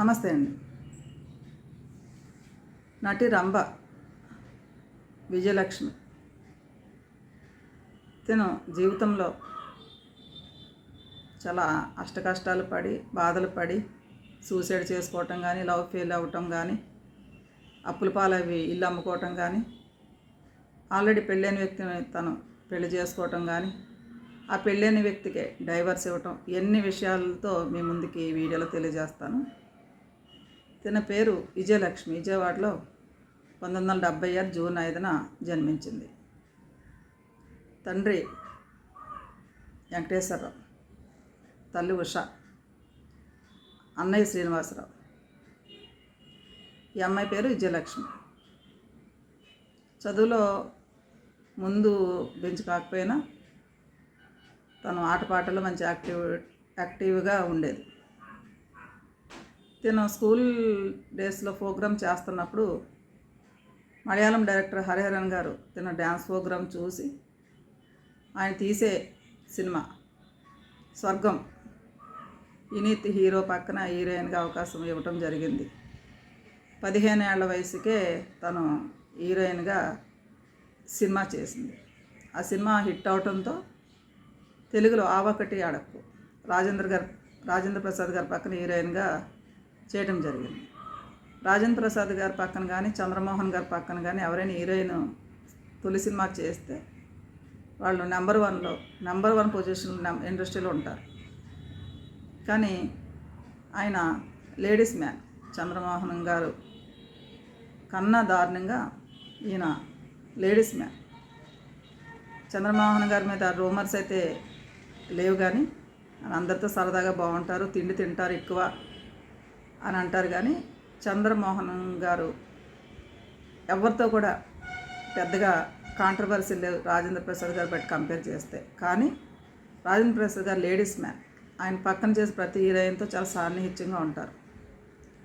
నమస్తే అండి. నటి రంభ విజయలక్ష్మి. తను జీవితంలో చాలా అష్టకష్టాలు పడి బాధలు పడి సూసైడ్ చేసుకోవటం కానీ లవ్ ఫెయిల్ అవ్వటం కానీ అప్పుల పాలవి ఇల్లు అమ్ముకోవటం కానీ ఆల్రెడీ పెళ్ళైన వ్యక్తిని తను పెళ్ళి చేసుకోవటం కానీ ఆ పెళ్ళైన వ్యక్తికి డైవర్స్ ఇవ్వటం ఎన్ని విషయాలతో మీ ముందుకి ఈ వీడియోలో తెలియజేస్తాను. తన పేరు విజయలక్ష్మి. విజయవాడలో పంతొమ్మిది వందల డెబ్బై ఆరు జూన్ ఐదున జన్మించింది. తండ్రి వెంకటేశ్వరరావు తల్లి ఉష అన్నయ్య శ్రీనివాసరావు. ఈ అమ్మాయి పేరు విజయలక్ష్మి. చదువులో ముందు బెంచ్ కాకపోయినా తను ఆటపాటలో మంచి యాక్టివ్ యాక్టివ్గా ఉండేది. తిను స్కూల్ డేస్లో ప్రోగ్రామ్ చేస్తున్నప్పుడు మలయాళం డైరెక్టర్ హరిహరన్ గారు తిన డ్యాన్స్ ప్రోగ్రామ్ చూసి ఆయన తీసే సినిమా స్వర్గం. వినీత్ హీరో పక్కన హీరోయిన్గా అవకాశం ఇవ్వటం జరిగింది. పదిహేను ఏళ్ళ వయసుకే తను హీరోయిన్గా సినిమా చేసింది. ఆ సినిమా హిట్ అవటంతో తెలుగులో ఆవకటి అడక్కు. రాజేంద్ర గారు రాజేంద్ర ప్రసాద్ గారి పక్కన హీరోయిన్గా చేయడం జరిగింది. రాజేంద్ర ప్రసాద్ గారి పక్కన కానీ చంద్రమోహన్ గారి పక్కన కానీ ఎవరైనా హీరోయిన్ తొలి సినిమా చేస్తే వాళ్ళు నెంబర్ వన్లో నెంబర్ వన్ పొజిషన్ ఇండస్ట్రీలో ఉంటారు. కానీ ఆయన లేడీస్ మ్యాన్ చంద్రమోహన్ గారు కన్నా దారుణంగా ఈయన లేడీస్ మ్యాన్. చంద్రమోహన్ గారి మీద రూమర్స్ అయితే లేవు కానీ ఆయన అందరితో సరదాగా బాగుంటారు తిండి తింటారు ఎక్కువ. అని అంటారు కానీ చంద్రమోహన్ గారు ఎవరితో కూడా పెద్దగా కాంట్రవర్సీ లేవు. రాజేంద్ర ప్రసాద్ గారు బట్టి కంపేర్ చేస్తే. కానీ రాజేంద్ర ప్రసాద్ గారు లేడీస్ మ్యాన్ ఆయన పక్కన చేసే ప్రతి హీరోయిన్తో చాలా సాన్నిహిత్యంగా ఉంటారు.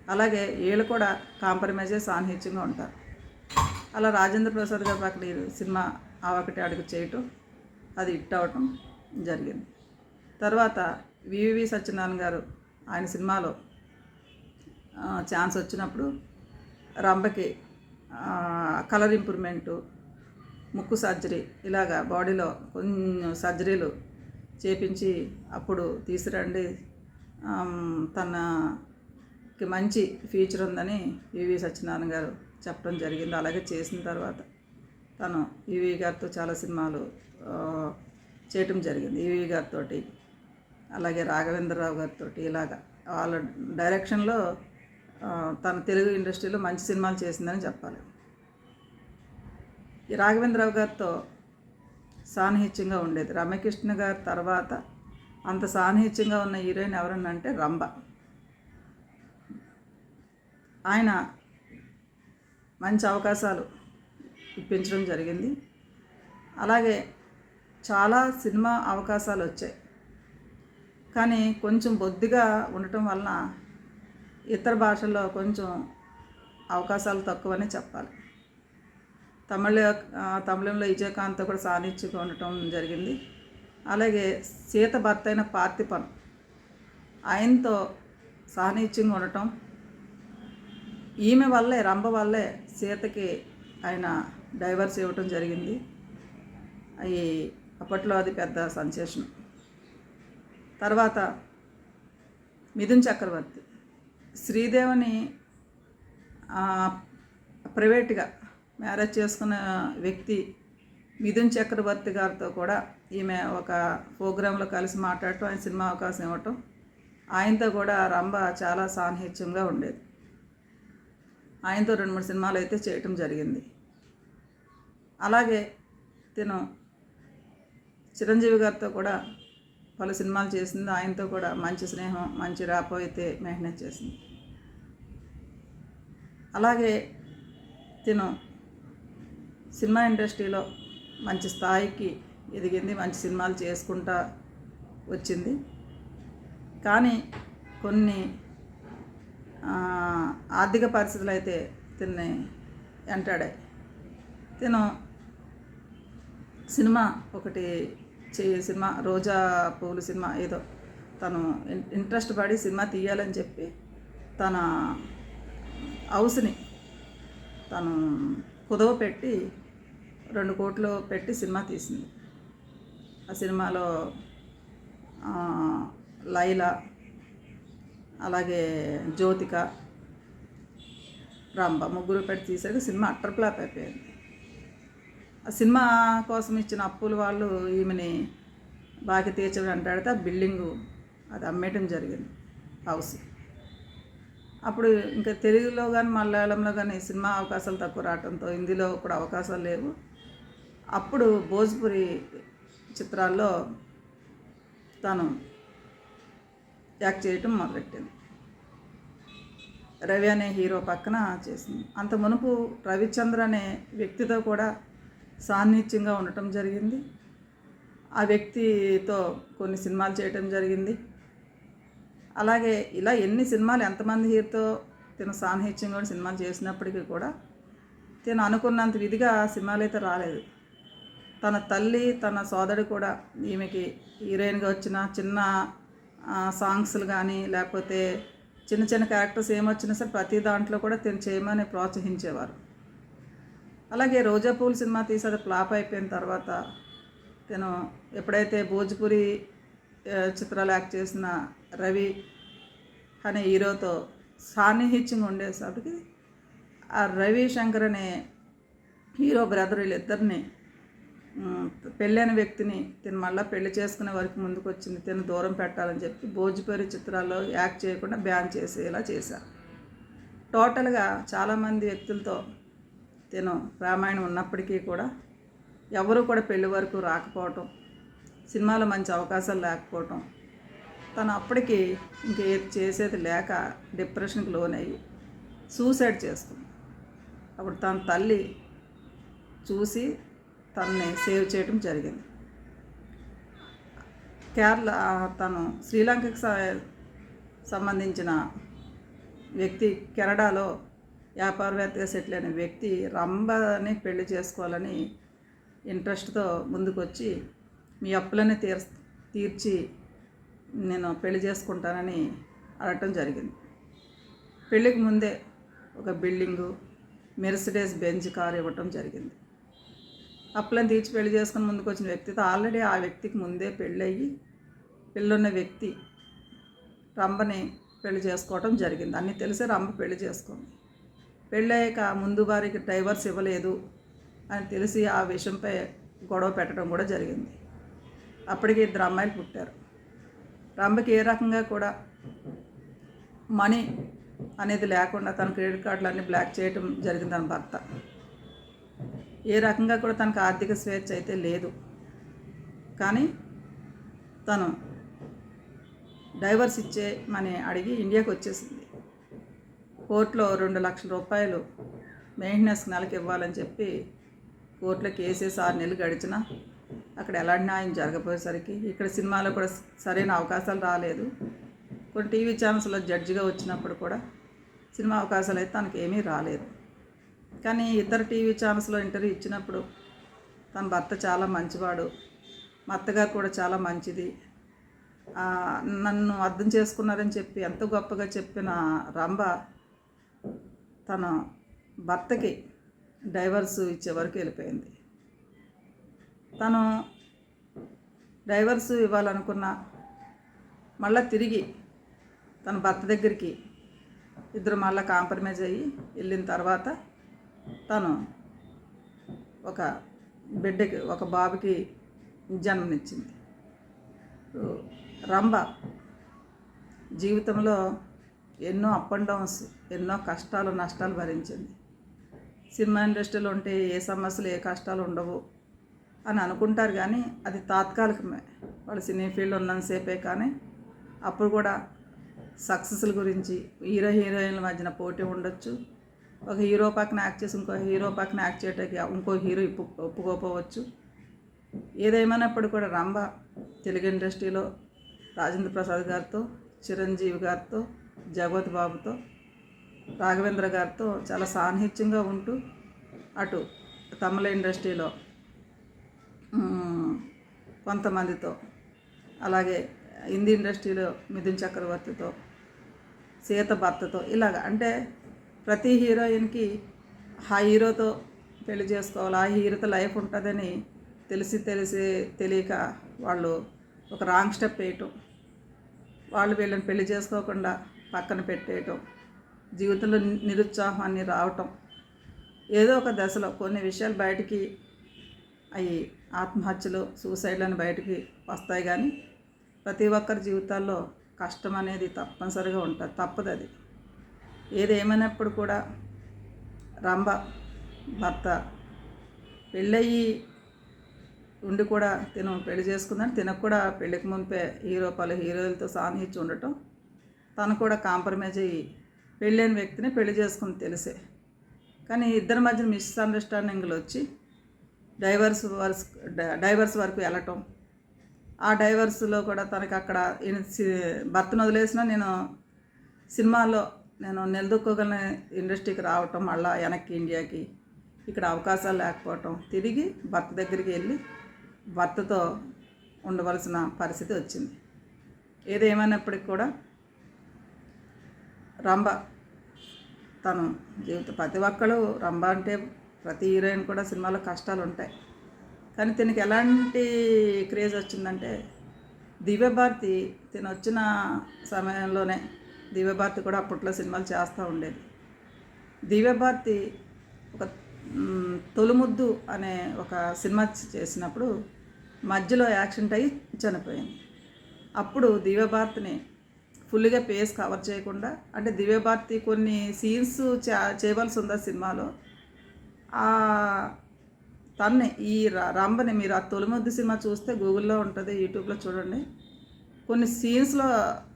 అలాగే వీళ్ళు కూడా కాంప్రమైజ్ సాన్నిహిత్యంగా ఉంటారు. అలా రాజేంద్ర ప్రసాద్ గారి పక్కన సినిమా ఆ ఒకటి అడుగు చేయటం అది హిట్ అవ్వటం జరిగింది. తర్వాత వివి సత్యనారాయణ గారు ఆయన సినిమాలో ఛాన్స్ వచ్చినప్పుడు రంభకి కలర్ ఇంప్రూవ్మెంటు ముక్కు సర్జరీ ఇలాగా బాడీలో కొంచెం సర్జరీలు చేపించి అప్పుడు తీసుకురండి. తనకి మంచి ఫ్యూచర్ ఉందని ఈవి సత్యనారాయణ గారు చెప్పడం జరిగింది. అలాగే చేసిన తర్వాత తను ఈవి గారితో చాలా సినిమాలు చేయటం జరిగింది. ఈవి గారితో అలాగే రాఘవేంద్రరావు గారితో ఇలాగా వాళ్ళ డైరెక్షన్లో తన తెలుగు ఇండస్ట్రీలో మంచి సినిమాలు చేసిందని చెప్పాలి. ఈ రాఘవేంద్రరావు గారితో సాన్నిహిత్యంగా ఉండేది. రమ్యకృష్ణ గారి తర్వాత అంత సాన్నిహిత్యంగా ఉన్న హీరోయిన్ ఎవరన్నంటే రంభ. ఆయన మంచి అవకాశాలు ఇప్పించడం జరిగింది. అలాగే చాలా సినిమా అవకాశాలు వచ్చాయి. కానీ కొంచెం బొద్దిగా ఉండటం వలన ఇతర భాషల్లో కొంచెం అవకాశాలు తక్కువనే చెప్పాలి. తమిళ తమిళంలో విజయకాంత్ కూడా సాన్నిధ్యంగా ఉండటం జరిగింది. అలాగే సీత భర్త అయిన పార్థిపన్ ఆయనతో సాన్నిధ్యంగా ఉండటం ఈమె వల్లే రంభ వల్లే సీతకి ఆయన డైవర్స్ ఇవ్వటం జరిగింది. అవి అప్పట్లో అది పెద్ద సంచేషన్ తర్వాత మిథున్ చక్రవర్తి శ్రీదేవిని ప్రైవేట్గా మ్యారేజ్ చేసుకున్న వ్యక్తి మిథున్ చక్రవర్తి గారితో కూడా ఈమె ఒక ప్రోగ్రాంలో కలిసి మాట్లాడటం ఆయన సినిమా అవకాశం ఇవ్వటం ఆయనతో కూడా రంభ చాలా సాన్నిహిత్యంగా ఉండేది. ఆయనతో రెండు మూడు సినిమాలు అయితే చేయటం జరిగింది. అలాగే తిను చిరంజీవి గారితో కూడా పలు సినిమాలు చేసింది. ఆయనతో కూడా మంచి స్నేహం మంచి రాపోయితే అయితే మెయింటెనెన్స్ చేసింది. అలాగే తిను. సినిమా ఇండస్ట్రీలో మంచి స్థాయికి ఎదిగింది మంచి సినిమాలు చేసుకుంటా వచ్చింది. కానీ కొన్ని ఆర్థిక పరిస్థితులు అయితే తిన్ని వెంటాడాయి. తిను. సినిమా ఒకటి చే సినిమా రోజా పూలు సినిమా ఏదో తను ఇంట్రెస్ట్ పడి సినిమా తీయాలని చెప్పి తన హౌస్ని. తను కుదవ పెట్టి రెండు కోట్లు పెట్టి సినిమా తీసింది. ఆ సినిమాలో లైల లైలా అలాగే జ్యోతిక రంభ ముగ్గురు పెట్టి తీసరికి సినిమా అట్టర్ ఫ్లాప్ అయిపోయింది. ఆ సినిమా కోసం ఇచ్చిన అప్పులు వాళ్ళు ఈమెని బాకీ తీర్చడం అంటాడితే ఆ బిల్డింగు అది అమ్మేయటం జరిగింది. హౌస్. అప్పుడు ఇంకా తెలుగులో కానీ మలయాళంలో కానీ సినిమా అవకాశాలు తక్కువ రావడంతో హిందీలో కూడా అవకాశాలు లేవు. అప్పుడు భోజ్పురి చిత్రాల్లో తను యాక్ట్ చేయటం మొదలెట్టింది. రవి అనే హీరో పక్కన చేసింది. అంత మునుపు రవిచంద్ర అనే వ్యక్తితో కూడా సాన్నిధ్యంగా ఉండటం జరిగింది. ఆ వ్యక్తితో కొన్ని సినిమాలు చేయటం జరిగింది. అలాగే ఇలా ఎన్ని సినిమాలు ఎంతమంది హీరోతో తిన సాన్నిహిత్యంగా కూడా సినిమాలు చేసినప్పటికీ కూడా తిను అనుకున్నంత విధిగా సినిమాలు అయితే రాలేదు. తన తల్లి తన సోదరుడు కూడా ఈమెకి హీరోయిన్గా వచ్చిన చిన్న సాంగ్స్లు కానీ లేకపోతే చిన్న చిన్న క్యారెక్టర్స్ ఏమొచ్చినా సరే ప్రతి దాంట్లో కూడా తిను చేయమని ప్రోత్సహించేవారు. అలాగే రోజా పూల్ సినిమా తీసి అది ఫ్లాప్ అయిపోయిన తర్వాత తను ఎప్పుడైతే భోజ్పురి చిత్రాలు యాక్ట్ చేసిన రవి అనే హీరోతో సాన్నిహిత్యం ఉండేసరికి ఆ రవి శంకర్ అనే హీరో బ్రదర్ వీళ్ళిద్దరిని పెళ్ళైన వ్యక్తిని తిను మళ్ళీ పెళ్ళి చేసుకునే వరకు ముందుకు వచ్చింది తిను దూరం పెట్టాలని చెప్పి భోజ్పురి చిత్రాల్లో యాక్ట్ చేయకుండా బ్యాన్ చేసేలా చేశారు టోటల్గా చాలామంది వ్యక్తులతో తిను రామాయణం ఉన్నప్పటికీ కూడా ఎవరు కూడా పెళ్ళి వరకు రాకపోవటం సినిమాలో మంచి అవకాశాలు లేకపోవటం తను అప్పటికి ఇంకేది చేసేది లేక డిప్రెషన్కి లోనయ్యి సూసైడ్ చేసుకుంది అప్పుడు తన తల్లి చూసి తనని సేవ్ చేయడం జరిగింది. కేరళ తను శ్రీలంకకి సంబంధించిన వ్యక్తి కెనడాలో వ్యాపారవేత్తగా సెటిల్ అయిన వ్యక్తి రంభని పెళ్ళి చేసుకోవాలని ఇంట్రెస్ట్తో ముందుకొచ్చి మీ అప్పులని తీర్ తీర్చి నేను పెళ్ళి చేసుకుంటానని అడగటం జరిగింది. పెళ్ళికి ముందే ఒక బిల్డింగు మెర్సిడేస్ బెంజ్ కార్ ఇవ్వటం జరిగింది. అప్పులను తీర్చి పెళ్ళి చేసుకుని ముందుకు వచ్చిన వ్యక్తితో ఆల్రెడీ ఆ వ్యక్తికి ముందే పెళ్ళయ్యి పెళ్ళున్న వ్యక్తి రంభని పెళ్ళి చేసుకోవటం జరిగింది. అన్నీ తెలిసే రంభ పెళ్ళి చేసుకుంది. పెళ్ళయ్యాక ముందు వారికి డైవర్స్ ఇవ్వలేదు అని తెలిసి ఆ విషయంపై గొడవ పెట్టడం కూడా జరిగింది. అప్పటికి ఇద్దరు అమ్మాయిలు పుట్టారు. రంభకి ఏ రకంగా కూడా మనీ అనేది లేకుండా తన క్రెడిట్ కార్డులన్నీ బ్లాక్ చేయటం జరిగింది తన భర్త. ఏ రకంగా కూడా తనకు ఆర్థిక స్వేచ్ఛ అయితే లేదు. కానీ తను డైవర్స్ ఇచ్చే మనీ అడిగి ఇండియాకి వచ్చేసింది. కోర్టులో రెండు లక్షల రూపాయలు మెయింటెనెన్స్ నెలకి ఇవ్వాలని చెప్పి కోర్టులో కేసెస్ ఆరు నెలలు గడిచినా అక్కడ ఎలాంటి న్యాయం జరగపోయేసరికి ఇక్కడ సినిమాలో కూడా సరైన అవకాశాలు రాలేదు. కొన్ని టీవీ ఛానల్స్లో జడ్జిగా వచ్చినప్పుడు కూడా సినిమా అవకాశాలు అయితే తనకి ఏమీ రాలేదు. కానీ ఇతర టీవీ ఛానల్స్లో ఇంటర్వ్యూ ఇచ్చినప్పుడు తన భర్త చాలా మంచివాడు మా అత్తగారు కూడా చాలా మంచిది. నన్ను అర్థం చేసుకున్నారని చెప్పి ఎంతో గొప్పగా చెప్పిన రంభ తన భర్తకి డైవర్స్ ఇచ్చే వరకు వెళ్ళిపోయింది. తను డైవర్స్ ఇవ్వాలనుకున్న మళ్ళీ తిరిగి తన భర్త దగ్గరికి ఇద్దరు మళ్ళీ కాంప్రమైజ్ అయ్యి వెళ్ళిన తర్వాత తను ఒక బిడ్డకి ఒక బాబుకి జన్మనిచ్చింది. రంభ జీవితంలో ఎన్నో అప్ అండ్ డౌన్స్ ఎన్నో కష్టాలు నష్టాలు భరించింది. సినిమా ఇండస్ట్రీలో ఉంటే ఏ సమస్యలు ఏ కష్టాలు ఉండవు. అని అనుకుంటారు కానీ అది తాత్కాలికమే. వాళ్ళు సినీ ఫీల్డ్ ఉన్నంతసేపే కానీ అప్పుడు కూడా సక్సెస్ల గురించి హీరో హీరోయిన్ల మధ్యన పోటీ ఉండొచ్చు. ఒక హీరో పక్కన యాక్ట్ చేసి ఇంకో హీరో పక్కన యాక్ట్ చేయడానికి ఇంకో హీరో ఇప్పు ఒప్పుకోపోవచ్చు. ఏదేమైనప్పుడు కూడా రంభ తెలుగు ఇండస్ట్రీలో రాజేంద్ర ప్రసాద్ గారితో చిరంజీవి గారితో జగవతి బాబుతో రాఘవేంద్ర గారితో చాలా సాన్నిహిత్యంగా ఉంటూ అటు తమిళ ఇండస్ట్రీలో కొంతమందితో అలాగే హిందీ ఇండస్ట్రీలో మిథున్ చక్రవర్తితో సీత భర్తతో ఇలాగ. అంటే ప్రతి హీరోయిన్కి ఆ హీరోతో పెళ్ళి చేసుకోవాలి ఆ హీరోతో లైఫ్ ఉంటుందని తెలిసి తెలిసి తెలియక వాళ్ళు ఒక రాంగ్ స్టెప్ వేయటం వాళ్ళు వీళ్ళని పెళ్ళి చేసుకోకుండా పక్కన పెట్టేయటం జీవితంలో నిరుత్సాహాన్ని రావటం ఏదో ఒక దశలో కొన్ని విషయాలు బయటికి అవి ఆత్మహత్యలు సూసైడ్లని బయటికి వస్తాయి కానీ ప్రతి ఒక్కరి జీవితాల్లో కష్టం అనేది తప్పనిసరిగా ఉంటుంది. తప్పదు అది. ఏది కూడా రంభ భర్త పెళ్ళయి ఉండి కూడా తిను పెళ్ళి చేసుకుందని తినకు కూడా పెళ్ళికి ముంపే హీరో పలు హీరోలతో సాన్నిహించి ఉండటం తను కూడా కాంప్రమైజ్ అయ్యి పెళ్ళైన వ్యక్తిని పెళ్ళి చేసుకుని తెలిసే. కానీ ఇద్దరి మధ్య మిస్అండర్స్టాండింగ్లు వచ్చి డైవర్స్ వర్స్ డైవర్స్ వరకు వెళ్ళటం. ఆ డైవర్స్లో కూడా తనకి అక్కడ సి- భర్తను వదిలేసిన నేను సినిమాలో నేను నిలదొక్కోగల ఇండస్ట్రీకి రావటం మళ్ళీ వెనక్కి ఇండియాకి ఇక్కడ అవకాశాలు లేకపోవటం తిరిగి భర్త దగ్గరికి వెళ్ళి భర్తతో ఉండవలసిన పరిస్థితి వచ్చింది. ఏదేమైనప్పటికీ కూడా రంభ తను జీవిత ప్రతి ఒక్కళ్ళు రంభ అంటే ప్రతి హీరోయిన్ కూడా సినిమాలో కష్టాలు ఉంటాయి. కానీ తినకి ఎలాంటి క్రేజ్ వచ్చిందంటే దివ్యభారతి తిను వచ్చిన సమయంలోనే దివ్యభారతి కూడా అప్పట్లో సినిమాలు చేస్తూ ఉండేది. దివ్యభారతి ఒక మ్, తొలిముద్దు అనే ఒక సినిమా చేసినప్పుడు మధ్యలో యాక్సిడెంట్ అయ్యి చనిపోయింది. అప్పుడు దివ్యభారతిని ఫుల్గా పేస్ కవర్ చేయకుండా అంటే దివ్యభారతి కొన్ని సీన్స్ చేయవలసి ఉంది ఆ సినిమాలో? తన్నే ఈ ర- రంభని మీరు ఆ తొలిముద్దు సినిమా చూస్తే గూగుల్లో ఉంటుంది యూట్యూబ్లో చూడండి. కొన్ని సీన్స్లో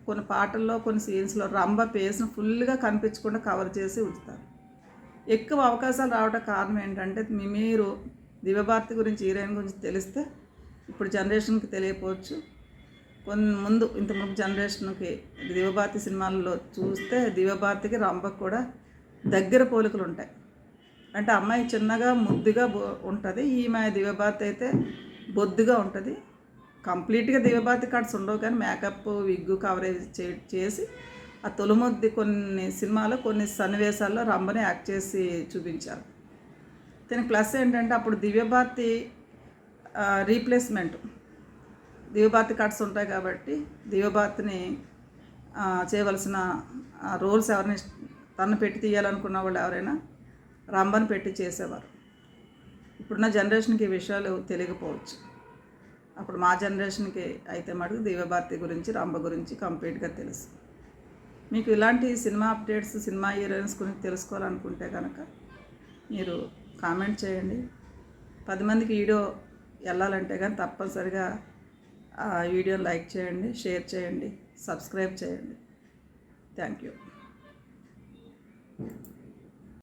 కొన్ని పాటల్లో కొన్ని సీన్స్లో రంబ పేస్ను ఫుల్గా కనిపించకుండా కవర్ చేసి ఉంచుతారు. ఎక్కువ అవకాశాలు రావడం కారణం ఏంటంటే మీరు దివ్యభారతి గురించి హీరోయిన్ గురించి తెలిస్తే ఇప్పుడు జనరేషన్కి తెలియకపోవచ్చు కొన్ని ముందు ఇంత ముందు జనరేషన్కి దివ్యభారతి సినిమాల్లో చూస్తే దివ్యభారతికి రంభకు కూడా దగ్గర పోలికలు ఉంటాయి అంటే అమ్మాయి చిన్నగా ముద్దుగా ఉంటుంది. ఈమె దివ్యభారతి అయితే బొద్దుగా ఉంటుంది. కంప్లీట్గా దివ్యభారతి కార్డ్స్ ఉండవు కానీ మేకప్ విగ్గు కవరేజ్ చే చేసి ఆ తొలిమొద్ది కొన్ని సినిమాలో కొన్ని సన్నివేశాల్లో రంబని యాక్ట్ చేసి చూపించారు. దీని ప్లస్ ఏంటంటే అప్పుడు దివ్యభారతి రీప్లేస్మెంట్. దివ్యభారతి కార్డ్స్ ఉంటాయి కాబట్టి దివ్యభారతిని చేయవలసిన రోల్స్ ఎవరిని తను పెట్టి తీయాలనుకున్న వాళ్ళు ఎవరైనా రంబను పెట్టి చేసేవారు. ఇప్పుడున్న జనరేషన్కి ఈ విషయాలు తెలియకపోవచ్చు. అప్పుడు మా జనరేషన్కి అయితే మటుకు దివ్యభారతి గురించి రంభ గురించి కంప్లీట్గా తెలుసు. మీకు ఇలాంటి సినిమా అప్డేట్స్ సినిమా హీరోయిన్స్ గురించి తెలుసుకోవాలనుకుంటే కనుక మీరు కామెంట్ చేయండి. పది మందికి వీడియో వెళ్ళాలంటే కానీ తప్పనిసరిగా ఆ వీడియోని లైక్ చేయండి షేర్ చేయండి సబ్స్క్రైబ్ చేయండి. Thank you.